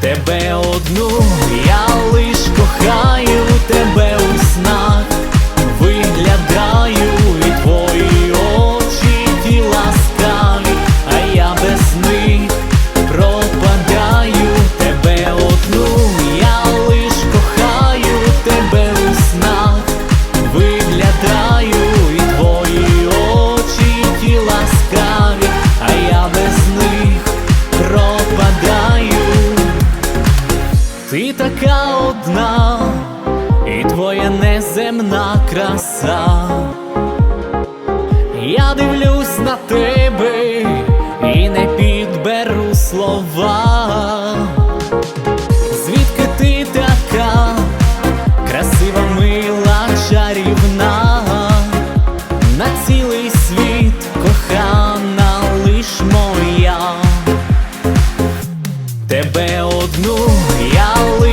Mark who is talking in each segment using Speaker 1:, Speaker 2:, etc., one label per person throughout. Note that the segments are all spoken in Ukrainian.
Speaker 1: тебе одну, я лиш кохаю тебе у снах, виглядаю і твої очі ті ласкаві, а я без них пропадаю тебе одну, я лиш кохаю тебе у снах, виглядаю і твої очі ті ласкаві, а я без них пропадаю. Ти така одна, і твоя неземна краса. Я дивлюсь на тебе і не підберу слова. Звідки ти така красива, мила, чарівна, на цілий світ кохана лиш моя. Тебе одну, я лиш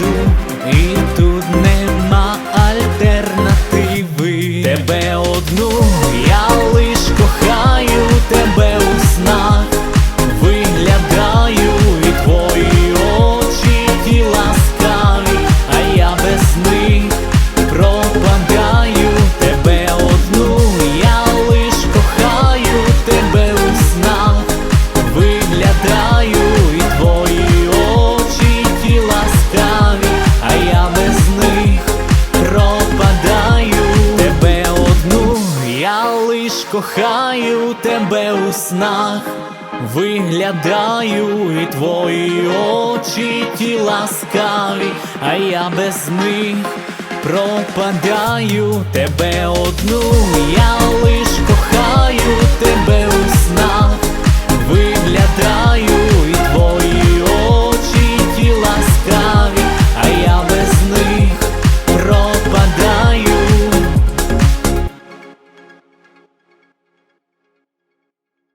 Speaker 1: знайду, і тут нема альтернативи. Тебе одну, кохаю тебе у снах. Виглядаю і твої очі ті ласкаві, а я без них пропадаю тебе одну, я лиш кохаю тебе у снах,